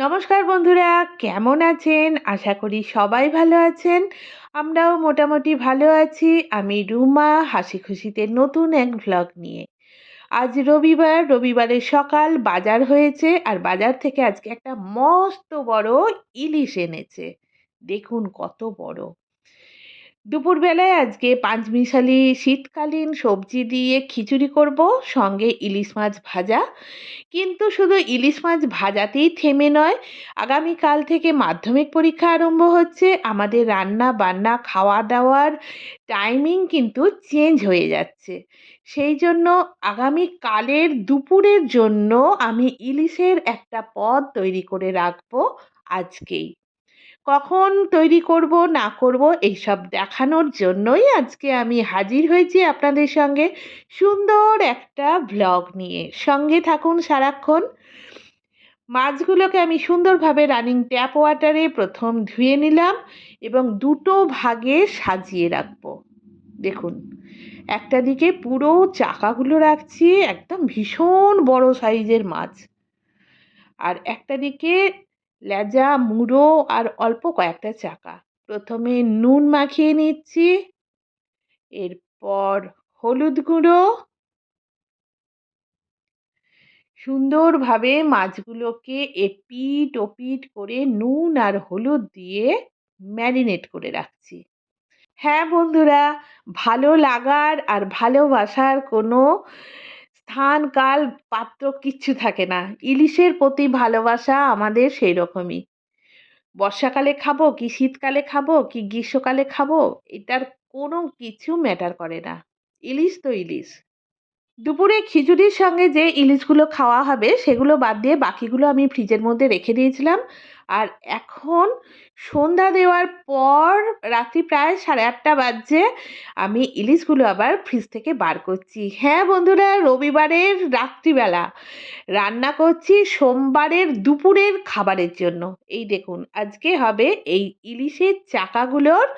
নমস্কার বন্ধুরা, কেমন আছেন? আশা করি সবাই ভালো আছেন। আমরাও মোটামুটি ভালো আছি। আমি রুমা হাসি খুশিতে নতুন এক ভ্লগ নিয়ে। আজ রবিবার রবিবারের সকাল, বাজার হয়েছে আর বাজার থেকে আজকে একটা মস্ত বড় ইলিশ এনেছে। দেখুন কত বড়। দুপুরবেলায় আজকে পাঁচমিশালি শীতকালীন সবজি দিয়ে খিচুড়ি করব, সঙ্গে ইলিশ মাছ ভাজা। কিন্তু শুধু ইলিশ মাছ ভাজাতেই থেমে নয়, আগামীকাল থেকে মাধ্যমিক পরীক্ষা আরম্ভ হচ্ছে, আমাদের রান্না বান্না খাওয়া দাওয়ার টাইমিং কিন্তু চেঞ্জ হয়ে যাচ্ছে। সেই জন্য আগামীকালের দুপুরের জন্য আমি ইলিশের একটা পদ তৈরি করে রাখব আজকেই। কখন তৈরি করব, না করব, এইসব দেখানোর জন্যই আজকে আমি হাজির হয়েছি আপনাদের সঙ্গে সুন্দর একটা ব্লগ নিয়ে। সঙ্গে থাকুন সারাক্ষণ। মাছগুলোকে আমি সুন্দরভাবে রানিং ট্যাপ ওয়াটারে প্রথম ধুয়ে নিলাম এবং দুটো ভাগে সাজিয়ে রাখব। দেখুন, একটা দিকে পুরো চাকাগুলো রাখছি, একদম ভীষণ বড় সাইজের মাছ। আর একটা দিকে লেজা, মুড়ো আর অল্প কয়েকটা চাকা। প্রথমে নুন মাখিয়ে নিচ্ছি। এরপর হলুদ গুঁড়ো। সুন্দরভাবে মাছগুলোকে এপিট ওপিট করে নুন আর হলুদ দিয়ে ম্যারিনেট করে রাখছি। হ্যাঁ বন্ধুরা, ভালো লাগার আর ভালোবাসার কোনো স্থান, কাল, পাত্র কিচ্ছু থাকে না। ইলিশের প্রতি ভালোবাসা আমাদের সেই রকমই বর্ষাকালে খাব কি শীতকালে খাব কি গ্রীষ্মকালে খাব? এটার কোনো কিছু ম্যাটার করে না। ইলিশ তো ইলিশ। দুপুরে খিচুড়ির সঙ্গে যে ইলিশগুলো খাওয়া হবে, সেগুলো বাদ দিয়ে বাকিগুলো আমি ফ্রিজের মধ্যে রেখে দিয়েছিলাম। আর এখন সন্ধ্যা দেওয়ার পর রাত্রি প্রায় সাড়ে আটটা বাজছে, আমি ইলিশগুলো আবার ফ্রিজ থেকে বার করছি। হ্যাঁ বন্ধুরা, রবিবারের রাত্রিবেলা রান্না করছি সোমবারের দুপুরের খাবারের জন্য। এই দেখুন, আজকে হবে এই ইলিশের চাকাগুলোর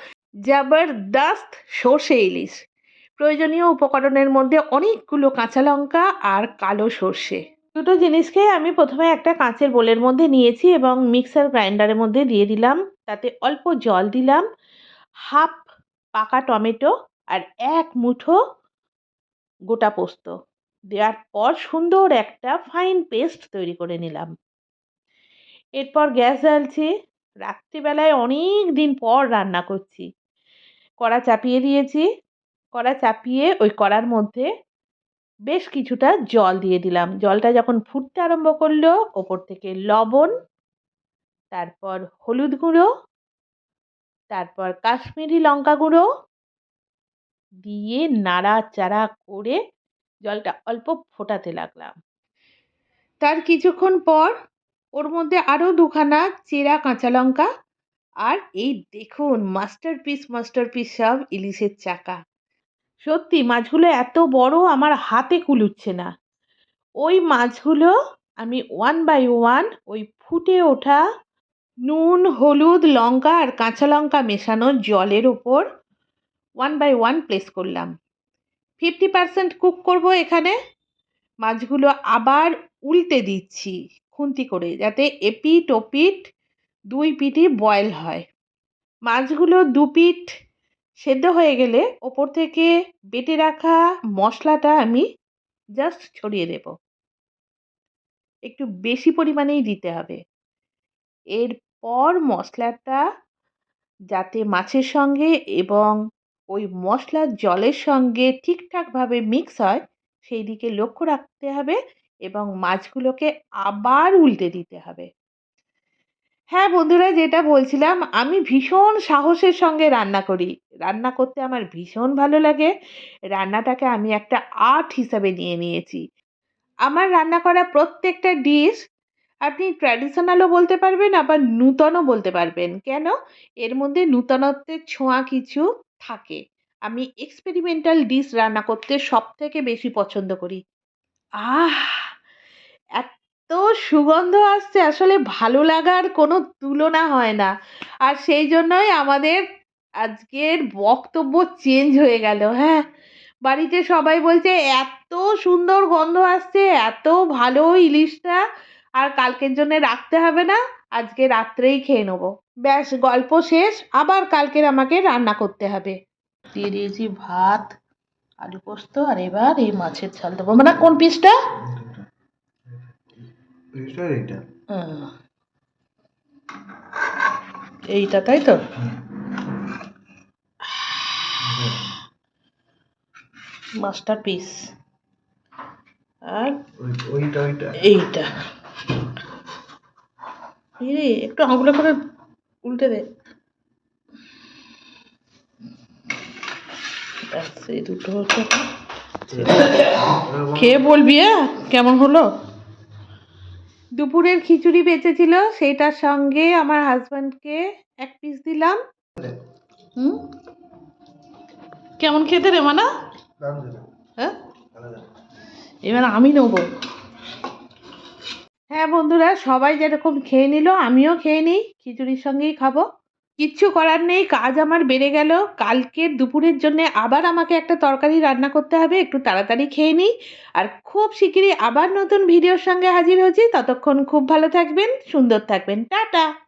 জবরদস্ত সর্ষে ইলিশ। প্রয়োজনীয় উপকরণের মধ্যে অনেকগুলো কাঁচা লঙ্কা আর কালো সর্ষে। দুটো জিনিসকে আমি প্রথমে একটা কাঁচের বোলের মধ্যে নিয়েছি এবং মিক্সার গ্রাইন্ডারের মধ্যে দিয়ে দিলাম। তাতে অল্প জল দিলাম, হাফ পাকা টমেটো আর এক মুঠো গোটা পোস্ত। দেওয়ার পর সুন্দর একটা ফাইন পেস্ট তৈরি করে নিলাম। এরপর গ্যাস জ্বালছি। রাত্রিবেলায় অনেক দিন পর রান্না করছি। কড়া চাপিয়ে দিয়েছি। কড়া চাপিয়ে ওই কড়ার মধ্যে বেশ কিছুটা জল দিয়ে দিলাম। জলটা যখন ফুটতে আরম্ভ করল, ওপর থেকে লবণ, তারপর হলুদ গুঁড়ো, তারপর কাশ্মীরি লঙ্কা গুঁড়ো দিয়ে নাড়াচাড়া করে জলটা অল্প ফোটাতে লাগলাম। তার কিছুক্ষণ পর ওর মধ্যে আরও দুখানা চেরা কাঁচা লঙ্কা আর এই দেখুন মাস্টার পিস মাস্টার পিস সব ইলিশের চাকা। সত্যি মাছগুলো এত বড় আমার হাতে কুলুচ্ছে না। ওই মাছগুলো আমি ওয়ান বাই ওয়ান ওই ফুটে ওঠা নুন, হলুদ, লঙ্কা আর কাঁচা লঙ্কা মেশানো জলের ওপর ওয়ান বাই ওয়ান প্লেস করলাম। ফিফটি পার্সেন্ট কুক করব এখানে। মাছগুলো আবার উল্টে দিচ্ছি খুন্তি করে যাতে এপিট ওপিট দুই পিঠই বয়েল হয়। মাছগুলো দু পিঠ সেদ্ধ হয়ে গেলে ওপর থেকে বেটে রাখা মশলাটা আমি জাস্ট ছড়িয়ে দেব। একটু বেশি পরিমাণেই দিতে হবে। এরপর মশলাটা যাতে মাছের সঙ্গে এবং ওই মশলার জলের সঙ্গে ঠিকঠাকভাবে মিক্স হয়, সেই দিকে লক্ষ্য রাখতে হবে এবং মাছগুলোকে আবার উল্টে দিতে হবে। হ্যাঁ বন্ধুরা, যেটা বলছিলাম, আমি ভীষণ সাহসের সঙ্গে রান্না করি। রান্না করতে আমার ভীষণ ভালো লাগে। রান্নাটাকে আমি একটা আর্ট হিসাবে নিয়ে নিয়েছি। আমার রান্না করা প্রত্যেকটা ডিশ আপনি ট্র্যাডিশনালও বলতে পারবেন, আবার নূতনও বলতে পারবেন। কেন? এর মধ্যে নূতনত্বের ছোঁয়া কিছু থাকে। আমি এক্সপেরিমেন্টাল ডিশ রান্না করতে সব থেকে বেশি পছন্দ করি। আহ! এত সুগন্ধ আসছে, আসলে ভালো লাগার কোনো তুলনা হয় না। আর সেই জন্যই আমাদের আজকের বক্তব্য চেঞ্জ হয়ে গেল হ্যাঁ? বাড়িতে সবাই বলছে এত সুন্দর গন্ধ আসছে এত ভালো ইলিশটা আর কালকের জন্য রাখতে হবে না আজকে রাত্রেই খেয়ে নেব। ব্যাস গল্প শেষ আবার কালকের আমাকে রান্না করতে হবে। দিয়ে দিয়েছি ভাত আলু পোস্ত আর এবার এই মাছের ঝাল দেবো। মানে কোন পিসটা এইটা তাই তো? মাস্টার পিস আর ওইটা ওইটা। এইটা। এই রে একটু আঙুলে করে উল্টে দে। এই দুটো হচ্ছে। খেয়ে বলবি কেমন হলো? দুপুরের খিচুড়ি বেঁচেছিল সেইটার সঙ্গে আমার হাজব্যান্ডকে এক পিস দিলাম। হুম? কেমন খেতে রে মানা? হ্যাঁ? এবার আমি নেব। হ্যাঁ বন্ধুরা সবাই যেরকম খেয়ে নিল আমিও খেয়ে নিই খিচুড়ির সঙ্গেই খাব। কিচ্ছু করার নেই কাজ আমার বেড়ে গেল। কালকের দুপুরের জন্য আবার আমাকে একটা তরকারি রান্না করতে হবে একটু তাড়াতাড়ি খেয়ে নিই। আর খুব শিগগিরই আবার নতুন ভিডিওর সঙ্গে হাজির হচ্ছি। ততক্ষণ খুব ভালো থাকবেন সুন্দর থাকবেন। টাটা!